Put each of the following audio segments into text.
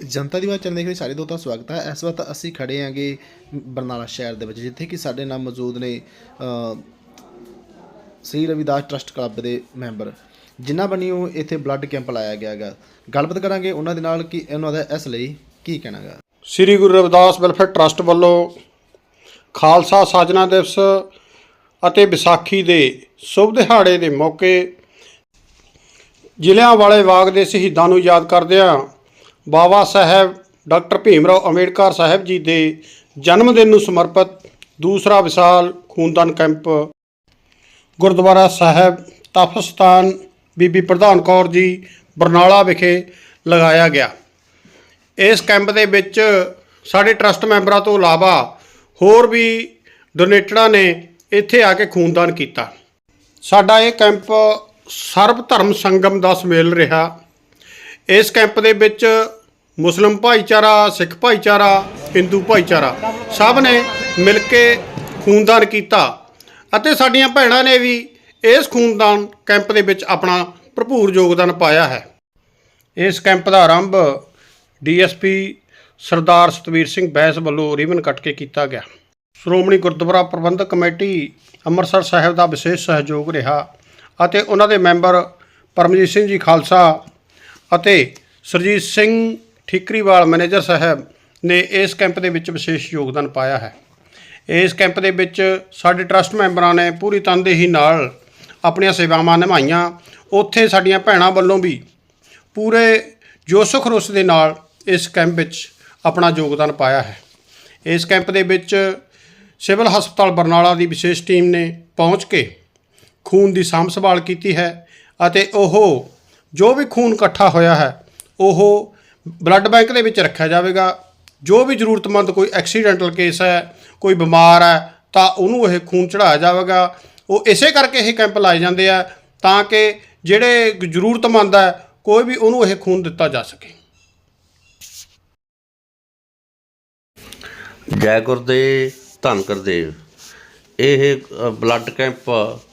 ਜਨਤਾ ਦੀ ਬਾਤ ਚੱਲਣ ਦੇਖ ਸਾਰੇ ਦੋਸਤਾਂ ਦਾ ਸਵਾਗਤ ਹੈ। ਇਸ ਵਕਤ ਅਸੀਂ ਖੜੇ ਆਂਗੇ ਬਰਨਾਲਾ ਸ਼ਹਿਰ ਦੇ ਵਿੱਚ, ਜਿੱਥੇ ਕਿ ਸਾਡੇ ਨਾਲ ਮੌਜੂਦ ਨੇ ਸ੍ਰੀ ਰਵਿਦਾਸ ਟਰਸਟ ਕਲੱਬ ਦੇ ਮੈਂਬਰ, ਜਿਨ੍ਹਾਂ ਬਣੀ ਇੱਥੇ ਬਲੱਡ ਕੈਂਪ ਲਾਇਆ ਗਿਆ ਹੈਗਾ। ਗੱਲਬਾਤ ਕਰਾਂਗੇ ਉਹਨਾਂ ਦੇ ਨਾਲ ਕਿ ਉਹਨਾਂ ਦਾ ਇਸ ਲਈ ਕੀ ਕਹਿਣਾ ਗਾ ਸ੍ਰੀ ਗੁਰੂ ਰਵਿਦਾਸ ਵੈਲਫੇਅਰ ਟਰਸਟ ਵੱਲੋਂ ਖਾਲਸਾ ਸਾਜਨਾ ਦਿਵਸ ਅਤੇ ਵਿਸਾਖੀ ਦੇ ਸ਼ੁਭ ਦਿਹਾੜੇ ਦੇ ਮੌਕੇ ਜ਼ਿਲ੍ਹਿਆਂ ਵਾਲੇ ਬਾਗ ਦੇ ਸ਼ਹੀਦਾਂ ਨੂੰ ਯਾਦ ਕਰਦਿਆਂ ਬਾਬਾ ਸਾਹਿਬ ਡਾਕਟਰ ਭੀਮਰਾਓ ਅੰਬੇਡਕਰ ਸਾਹਿਬ ਜੀ ਦੇ ਜਨਮ ਦਿਨ ਨੂੰ ਸਮਰਪਿਤ ਦੂਸਰਾ ਵਿਸ਼ਾਲ ਖੂਨਦਾਨ ਕੈਂਪ ਗੁਰਦੁਆਰਾ ਸਾਹਿਬ ਤਪਸਤਾਨ ਬੀਬੀ ਪ੍ਰਧਾਨ ਕੌਰ ਜੀ ਬਰਨਾਲਾ ਵਿਖੇ ਲਗਾਇਆ ਗਿਆ। ਇਸ ਕੈਂਪ ਦੇ ਵਿੱਚ ਸਾਡੇ ਟਰਸਟ ਮੈਂਬਰਾਂ ਤੋਂ ਇਲਾਵਾ ਹੋਰ ਵੀ ਡੋਨੇਟਰਾਂ ਨੇ ਇੱਥੇ ਆ ਕੇ ਖੂਨਦਾਨ ਕੀਤਾ। ਸਾਡਾ ਇਹ ਕੈਂਪ ਸਰਬ ਧਰਮ ਸੰਗਮ ਦਾ ਸਮੇਲ ਰਿਹਾ। ਇਸ ਕੈਂਪ ਦੇ ਵਿੱਚ ਮੁਸਲਿਮ ਭਾਈਚਾਰਾ, ਸਿੱਖ ਭਾਈਚਾਰਾ, ਹਿੰਦੂ ਭਾਈਚਾਰਾ, ਸਭ ਨੇ ਮਿਲ ਕੇ ਖੂਨਦਾਨ ਕੀਤਾ। ਅਤੇ ਸਾਡੀਆਂ ਭੈਣਾਂ ਨੇ ਵੀ ਇਸ ਖੂਨਦਾਨ ਕੈਂਪ ਦੇ ਵਿੱਚ ਆਪਣਾ ਭਰਪੂਰ ਯੋਗਦਾਨ ਪਾਇਆ ਹੈ। ਇਸ ਕੈਂਪ ਦਾ ਆਰੰਭ ਡੀਐਸਪੀ ਸਰਦਾਰ ਸਤਵੀਰ ਸਿੰਘ ਬੈਂਸ ਵੱਲੋਂ ਰਿਬਨ ਕੱਟ ਕੇ ਕੀਤਾ ਗਿਆ। ਸ਼੍ਰੋਮਣੀ ਗੁਰਦੁਆਰਾ ਪ੍ਰਬੰਧਕ ਕਮੇਟੀ ਅੰਮ੍ਰਿਤਸਰ ਸਾਹਿਬ ਦਾ ਵਿਸ਼ੇਸ਼ ਸਹਿਯੋਗ ਰਿਹਾ ਅਤੇ ਉਹਨਾਂ ਦੇ ਮੈਂਬਰ ਪਰਮਜੀਤ ਸਿੰਘ ਜੀ ਖਾਲਸਾ ਅਤੇ ਸਰਜੀਤ ਸਿੰਘ ਠੀਕਰੀਵਾਲ ਮੈਨੇਜਰ ਸਾਹਿਬ ਨੇ ਇਸ ਕੈਂਪ ਦੇ ਵਿੱਚ ਵਿਸ਼ੇਸ਼ ਯੋਗਦਾਨ ਪਾਇਆ ਹੈ। ਇਸ ਕੈਂਪ ਦੇ ਵਿੱਚ ਸਾਡੇ ਟਰਸਟ ਮੈਂਬਰਾਂ ਨੇ ਪੂਰੀ ਤਨਦੇਹੀ ਨਾਲ ਆਪਣੀਆਂ ਸੇਵਾਵਾਂ ਨਿਭਾਈਆਂ। ਉੱਥੇ ਸਾਡੀਆਂ ਭੈਣਾਂ ਵੱਲੋਂ ਵੀ ਪੂਰੇ ਜੋਸ਼ ਖਰੋਸ਼ ਦੇ ਨਾਲ ਇਸ ਕੈਂਪ ਵਿੱਚ ਆਪਣਾ ਯੋਗਦਾਨ ਪਾਇਆ ਹੈ। ਇਸ ਕੈਂਪ ਦੇ ਵਿੱਚ ਸਿਵਲ ਹਸਪਤਾਲ ਬਰਨਾਲਾ ਦੀ ਵਿਸ਼ੇਸ਼ ਟੀਮ ਨੇ ਪਹੁੰਚ ਕੇ ਖੂਨ ਦੀ ਸਾਂਭ ਸੰਭਾਲ ਕੀਤੀ ਹੈ ਅਤੇ ਉਹ ਜੋ ਵੀ ਖੂਨ ਇਕੱਠਾ ਹੋਇਆ ਹੈ, ਉਹ ਬਲੱਡ ਬੈਂਕ ਦੇ ਵਿੱਚ ਰੱਖਿਆ ਜਾਵੇਗਾ। ਜੋ ਵੀ ਜ਼ਰੂਰਤਮੰਦ ਕੋਈ ਐਕਸੀਡੈਂਟਲ ਕੇਸ ਹੈ, ਕੋਈ ਬਿਮਾਰ ਹੈ, ਤਾਂ ਉਹਨੂੰ ਇਹ ਖੂਨ ਚੜਾਇਆ ਜਾਵੇਗਾ। ਉਹ ਇਸੇ ਕਰਕੇ ਇਹ ਕੈਂਪ ਲਾਏ ਜਾਂਦੇ ਆ ਤਾਂ ਕਿ ਜਿਹੜੇ ਜ਼ਰੂਰਤਮੰਦ ਹੈ, ਕੋਈ ਵੀ ਉਹਨੂੰ ਇਹ ਖੂਨ ਦਿੱਤਾ ਜਾ ਸਕੇ। ਜੈ ਗੁਰਦੇਵ, ਧੰਨ ਗੁਰਦੇਵ। ਇਹ blood camp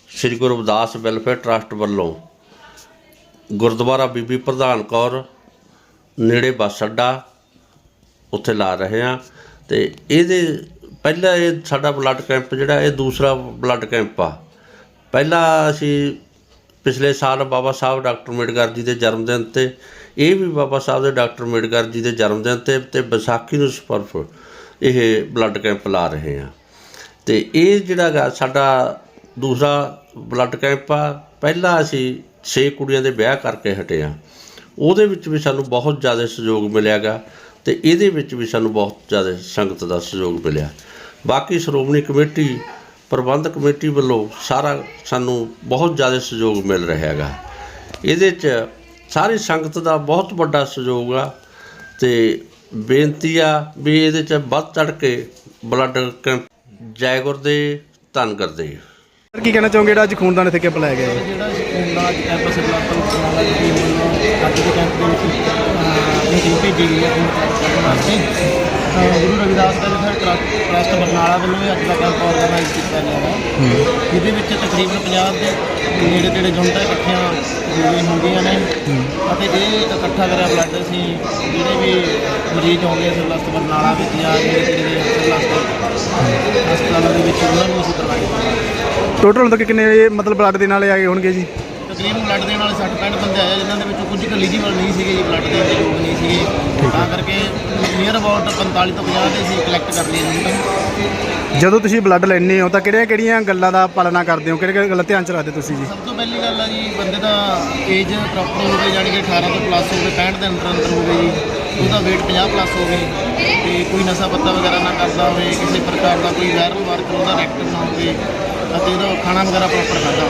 Shri Guru Ravidas welfare trust ਵੱਲੋਂ ਗੁਰਦੁਆਰਾ ਬੀਬੀ ਪ੍ਰਧਾਨ ਕੌਰ ਨੇੜੇ ਬੱਸ ਅੱਡਾ ਉੱਥੇ ਲਾ ਰਹੇ ਆ ਤੇ ਇਹਦੇ ਪਹਿਲਾ ਇਹ ਸਾਡਾ ਬਲੱਡ ਕੈਂਪ ਜਿਹੜਾ ਇਹ ਦੂਸਰਾ ਬਲੱਡ ਕੈਂਪ ਆ। ਪਹਿਲਾ ਅਸੀਂ ਪਿਛਲੇ ਸਾਲ ਬਾਬਾ ਸਾਹਿਬ ਡਾਕਟਰ ਅੰਬੇਡਕਰ ਜੀ ਦੇ ਜਨਮ ਦਿਨ ਤੇ, ਇਹ ਵੀ ਬਾਬਾ ਸਾਹਿਬ ਦੇ ਡਾਕਟਰ ਅੰਬੇਡਕਰ ਜੀ ਦੇ ਜਨਮ ਦਿਨ ਤੇ ਤੇ ਵਿਸਾਖੀ ਨੂੰ ਸਪਰਫ ਇਹ ਬਲੱਡ ਕੈਂਪ ਲਾ ਰਹੇ ਆ ਤੇ ਇਹ ਜਿਹੜਾ ਗਾ ਸਾਡਾ ਦੂਸਰਾ ਬਲੱਡ ਕੈਂਪ ਆ, ਪਹਿਲਾਂ ਅਸੀਂ ਛੇ ਕੁੜੀਆਂ ਦੇ ਵਿਆਹ ਕਰਕੇ ਹਟੇ ਆ ਉਹਦੇ ਵਿੱਚ ਵੀ ਸਾਨੂੰ ਬਹੁਤ ਜ਼ਿਆਦਾ ਸਹਿਯੋਗ ਮਿਲਿਆਗਾ ਤੇ ਇਹਦੇ ਵਿੱਚ ਵੀ ਸਾਨੂੰ ਬਹੁਤ ਜ਼ਿਆਦਾ ਸੰਗਤ ਦਾ ਸਹਿਯੋਗ ਮਿਲਿਆ। ਬਾਕੀ ਸ਼੍ਰੋਮਣੀ ਕਮੇਟੀ ਪ੍ਰਬੰਧਕ ਕਮੇਟੀ ਵੱਲੋਂ ਸਾਰਾ ਸਾਨੂੰ ਬਹੁਤ ਜ਼ਿਆਦਾ ਸਹਿਯੋਗ ਮਿਲ ਰਿਹਾ ਹੈਗਾ ਇਹਦੇ 'ਚ ਸਾਰੀ ਸੰਗਤ ਦਾ ਬਹੁਤ ਵੱਡਾ ਸਹਿਯੋਗ ਆ ਤੇ ਬੇਨਤੀ ਆ ਵੀ ਇਹਦੇ 'ਚ ਵੱਧ ਚੜ ਕੇ ਬਲੱਡ ਕੈਂਪ ਜੈ ਗੁਰਦੇਵ ਧੰਨ ਸਰ ਕੀ ਕਹਿਣਾ ਚਾਹੋਗੇ ਜਿਹੜਾ ਅੱਜ ਖੂਨਦਾਨ ਇੱਥੇ ਕੈਂਪ ਲਾਇਆ ਗਿਆ ਹੈ? ਜਿਹੜਾ ਅੱਜ ਕੈਂਪ ਸਿਵਲ ਹਸਪਤਾਲ ਦੀ ਟੀਮ ਵੱਲੋਂ ਦੇ ਕੈਂਪ ਦੇ ਵਿੱਚ ਮੀਟਿੰਗ ਭੇਜੀ ਗਈ ਹੈ। ਗੁਰੂ ਰਵਿਦਾਸ ਦਾ ਜਿਹੜਾ ਟਰੱਸਟ ਟਰੱਸਟ ਬਰਨਾਲਾ ਵੱਲੋਂ ਵੀ ਅੱਜ ਦਾ ਕੈਂਪ ਆਰਗੇਨਾਈਜ਼ ਕੀਤਾ ਗਿਆ ਹੈ। ਜਿਹਦੇ ਵਿੱਚ ਤਕਰੀਬਨ 50 ਦੇ ਨੇੜੇ ਤੇੜੇ ਜੁਨਟਾਂ ਇਕੱਠੀਆਂ ਹੋਈਆਂ ਹੁੰਦੀਆਂ ਨੇ। ਅਤੇ ਇਹ ਇਕੱਠਾ ਕਰਿਆ ਬਲੱਡ ਅਸੀਂ ਜਿਹੜੇ ਵੀ ਮਰੀਜ਼ ਆਉਂਦੇ ਹਸਪਤਾਲ ਬਰਨਾਲਾ ਵਿੱਚ ਜਾਂ ਸਿਵਲ ਹਸਪਤਾਲ ਦੇ ਵਿੱਚ ਉਹਨਾਂ ਨੂੰ ਅਸੀਂ ਕਰਵਾਇਆ ਟੋਟਲ ਹੁਣ ਤੱਕ ਕਿੰਨੇ ਮਤਲਬ ਬਲੱਡ ਦੇ ਨਾਲੇ ਆਏ ਹੋਣਗੇ ਜੀ? ਤਕਰੀਬਨ ਬਲੱਡ ਦੇਣ ਵਾਲੇ 60 65 ਬੰਦੇ ਆਏ ਜਿਨ੍ਹਾਂ ਦੇ ਵਿੱਚੋਂ ਕੁਝ ਐਲੀਜੀਬਲ ਨਹੀਂ ਸੀਗੇ ਜੀ ਬਲੱਡ ਦੇਣ ਦੇ ਯੋਗ ਨਹੀਂ ਸੀਗੇ। ਤਾਂ ਕਰਕੇ ਨੀਅਰ ਅਬਾਊਟ 45 ਤੋਂ 50 ਦੇ ਅਸੀਂ ਕਲੈਕਟ ਕਰ ਲਏ ਜੀ। ਜਦੋਂ ਤੁਸੀਂ ਬਲੱਡ ਲੈਣੇ ਹੋ ਤਾਂ ਕਿਹੜੀਆਂ ਕਿਹੜੀਆਂ ਗੱਲਾਂ ਦਾ ਪਾਲਣਾ ਕਰਦੇ ਹੋ? ਕਿਹੜੇ ਕਿਹੜੇ ਗੱਲਾਂ ਧਿਆਨ ਚ ਰੱਖਦੇ ਤੁਸੀਂ ਜੀ? ਸਭ ਤੋਂ ਪਹਿਲੀ ਗੱਲ ਆ ਜੀ ਬੰਦੇ ਦਾ ਏਜ ਪ੍ਰੋਪਰ ਹੋਵੇ ਜਾਣੀ ਕਿ 18 ਤੋਂ ਪਲੱਸ ਹੋਵੇ 65 ਦੇ ਅੰਦਰ ਅੰਦਰ ਹੋਵੇ ਜੀ। ਉਹਦਾ weight 50 ਪਲੱਸ ਹੋਵੇ ਤੇ ਕੋਈ ਨਸ਼ਾ ਪੱਤਾ ਵਗੈਰਾ ਨਾ ਕਰਦਾ ਹੋਵੇ ਕਿਸੇ ਪ੍ਰਕਾਰ ਦਾ ਕੋਈ ਵਾਇਰਲ ਵਰਕ ਉਹਦਾ ਐਕਟਿਵ ਨਾ ਹੋਵੇ। ਅਤੇ ਉਹਦਾ ਖਾਣਾ ਵਗੈਰਾ ਪ੍ਰੋਪਰ ਖਾਂਦਾ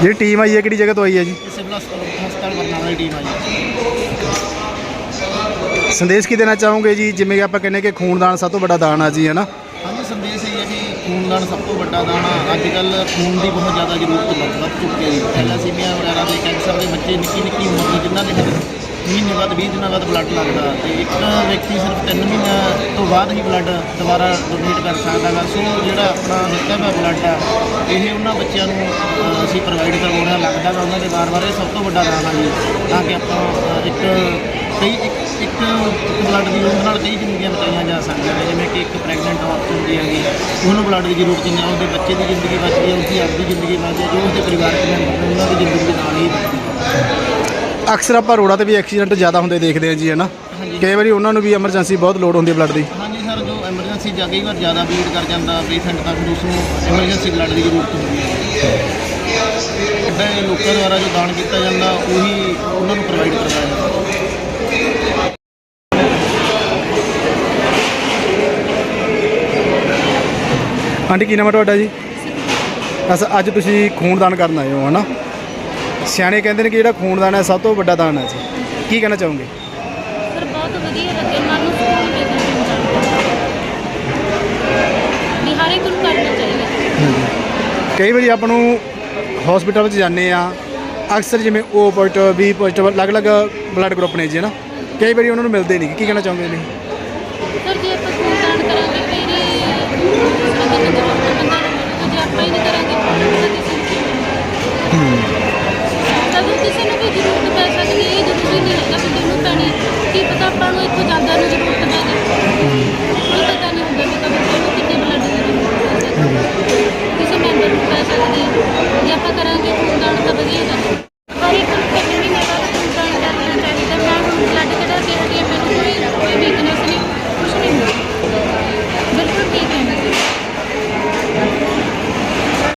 ਜਿਹੜੀ ਟੀਮ ਆਈ ਹੈ ਕਿਹੜੀ ਜਗ੍ਹਾ ਤੋਂ ਆਈ ਹੈ ਜੀ? ਇਹ ਸਿਵਲ ਹਸਪਤਾਲ ਹਸਪਤਾਲ ਬਰਨਾਲਾ ਦੀ ਟੀਮ ਆ ਜੀ ਸੰਦੇਸ਼ ਕੀ ਦੇਣਾ ਚਾਹੋਗੇ ਜੀ? ਜਿਵੇਂ ਕਿ ਆਪਾਂ ਕਹਿੰਦੇ ਕਿ ਖੂਨਦਾਨ ਸਭ ਤੋਂ ਵੱਡਾ ਦਾਨ ਆ ਜੀ ਹੈ ਨਾ? ਹਾਂਜੀ ਸੰਦੇਸ਼ ਇਹ ਹੈ ਵੀ ਖੂਨਦਾਨ ਸਭ ਤੋਂ ਵੱਡਾ ਦਾਨ ਆ। ਅੱਜ ਕੱਲ ਖੂਨ ਦੀ ਬਹੁਤ ਜ਼ਿਆਦਾ ਜ਼ਰੂਰਤ ਵੱਧ ਚੁੱਕੀ ਹੈ ਜੀ। ਥੈਲਾਸੀਮੀਆ ਵਗੈਰਾ ਦੇ ਕੈਂਸਰ ਦੇ ਬੱਚੇ ਨਿੱਕੀ ਨਿੱਕੀ ਉਮਰ ਦੇ ਜਿਨ੍ਹਾਂ ਦੇ ਮਹੀਨੇ ਬਾਅਦ 20 ਦਿਨਾਂ ਬਾਅਦ ਬਲੱਡ ਲੱਗਦਾ ਤੇ ਇੱਕ ਵਿਅਕਤੀ ਸਿਰਫ 3 ਮਹੀਨਿਆਂ ਤੋਂ ਬਾਅਦ ਹੀ ਬਲੱਡ ਦੁਬਾਰਾ ਡੋਨੇਟ ਕਰ ਸਕਦਾ ਗਾ। ਸੋ ਜਿਹੜਾ ਆਪਣਾ ਦਿੱਤਾ ਹੋਇਆ ਬਲੱਡ ਆ, ਇਹ ਉਹਨਾਂ ਬੱਚਿਆਂ ਨੂੰ ਅਸੀਂ ਪ੍ਰੋਵਾਈਡ ਕਰਵਾਉਣਾ ਲੱਗਦਾ ਗਾ। ਉਹਨਾਂ ਦੇ ਵਾਰ-ਵਾਰ ਇਹ ਸਭ ਤੋਂ ਵੱਡਾ ਦਾਨ ਆ ਜੀ, ਤਾਂ ਕਿ ਆਪਾਂ ਇੱਕ ਕਈ, ਇੱਕ ਇੱਕ ਬਲੱਡ ਦੀ ਲੋੜ ਨਾਲ ਕਈ ਜ਼ਿੰਦਗੀਆਂ ਬਚਾਈਆਂ ਜਾ ਸਕਦੀਆਂ ਨੇ। ਜਿਵੇਂ ਕਿ ਇੱਕ ਪ੍ਰੈਗਨੈਂਟ ਔਰਤ ਹੁੰਦੀ ਹੈਗੀ, ਉਹਨੂੰ ਬਲੱਡ ਦੀ ਜ਼ਰੂਰਤ ਨਹੀਂ ਹੈ ਉਹਦੇ ਬੱਚੇ ਦੀ ਜ਼ਿੰਦਗੀ ਬਚਦੀ ਹੈ ਉਸਦੀ ਆਪਦੀ ਜ਼ਿੰਦਗੀ ਬਚਦੀ ਹੈ ਜੋ ਉਸਦੇ ਪਰਿਵਾਰਕ ਮੈਂਬਰ ਨੇ ਉਹਨਾਂ ਦੀ ਜ਼ਿੰਦਗੀ ਦੇ ਨਾਲ ਹੀ ਬਚਦੀ ਹੈ ਅਕਸਰ ਆਪਾਂ ਰੋਡਾਂ ਤੇ ਵੀ ਐਕਸੀਡੈਂਟ ਜ਼ਿਆਦਾ ਹੁੰਦੇ ਦੇਖਦੇ ਹਾਂ ਜੀ ਹਨਾ ਕਈ ਵਾਰੀ ਉਹਨਾਂ ਨੂੰ ਵੀ ਐਮਰਜੈਂਸੀ ਬਹੁਤ ਲੋੜ ਹੁੰਦੀ ਹੈ ਬਲੱਡ ਦੀ। ਹਾਂਜੀ ਸਰ ਜੋ ਐਮਰਜੈਂਸੀ ਜਾ ਕਈ ਵਾਰ ਜ਼ਿਆਦਾ ਬਲੀਡ ਕਰ ਜਾਂਦਾ ਪੇਸ਼ੈਂਟ ਤਾਂ ਫਿਰ ਉਸ ਨੂੰ ਐਮਰਜੈਂਸੀ ਬਲੱਡ ਦੀ ਜ਼ਰੂਰਤ ਹੁੰਦੀ ਹੈ। ਇੱਦਾਂ ਲੋਕਾਂ ਦੁਆਰਾ ਜੋ ਦਾਨ ਕੀਤਾ ਜਾਂਦਾ ਉਹੀ ਉਹਨਾਂ ਨੂੰ ਪ੍ਰੋਵਾਈਡ ਕਰਵਾਇਆ ਜਾਂਦਾ। ਆਂਟੀ ਕੀ ਨਾਮ ਹੈ ਤੁਹਾਡਾ ਜੀ? ਅਸ ਅੱਜ ਤੁਸੀਂ ਖੂਨਦਾਨ ਕਰਨ ਆਏ ਹੋ ਹਨਾ ਸਿਆਣੇ ਕਹਿੰਦੇ ਨੇ ਕਿ ਜਿਹੜਾ ਖੂਨਦਾਨ ਹੈ ਸਭ ਤੋਂ ਵੱਡਾ ਦਾਨ ਹੈ ਜੀ। ਕੀ ਕਹਿਣਾ ਚਾਹੋਗੇ? ਸਰ ਬਹੁਤ ਵਧੀਆ ਲੱਗੇ ਮਨ ਨੂੰ ਸਕੂਨ ਦੇ ਦਿੰਦਾ ਵੀ ਹਰ ਨੂੰ ਕਰਨਾ ਚਾਹੀਦਾ ਕਈ ਵਾਰੀ ਆਪਾਂ ਨੂੰ ਹਸਪੀਟਲ ਵਿੱਚ ਜਾਂਦੇ ਆ ਅਕਸਰ ਜਿਵੇਂ O ਪੋਜ਼ਿਟਿਵ B ਪੋਜ਼ਿਟਿਵ ਅਲੱਗ-ਅਲੱਗ ਬਲੱਡ ਗਰੁੱਪ ਨੇ ਜੀ ਨਾ? ਕਈ ਵਾਰੀ ਉਹਨਾਂ ਨੂੰ ਮਿਲਦੇ ਨਹੀਂ। ਕੀ ਕਹਿਣਾ ਚਾਹੁੰਦੇ ਨੇ ਸਰ ਜੇ ਆਪਾਂ ਖੂਨਦਾਨ ਕਰਾਂਗੇ ਕਈ ਵਾਰੀ ਆਪਾਂ ਹੀ ਨਹੀਂ ਕਰਾਂਗੇ ਹੂੰ। ਨੂੰ ਜ਼ਰੂਰਤ ਪੈ ਸਕਦੀ ਹੈ ਇਹ ਜ਼ਰੂਰੀ ਨਹੀਂ ਹੈਗਾ ਕਿ ਤੈਨੂੰ ਪੈਣੀ ਕੀ ਪਤਾ ਆਪਾਂ ਨੂੰ ਇੱਥੋਂ ਜਾਂਦਾ ਨੂੰ ਜ਼ਰੂਰਤ ਪੈ ਜਾਵੇ ਇਹ ਪਤਾ ਨਹੀਂ ਹੁੰਦਾ ਕਿ ਕਦੋਂ ਕਿੰਨੇ ਬਲੱਡ ਦੀ ਜ਼ਰੂਰਤ ਹੈ। ਕਿਸੇ ਮੈਂਬਰ ਨੂੰ ਪੈ ਸਕਦੀ ਹੈ। ਜੇ ਆਪਾਂ ਕਰਾਂਗੇ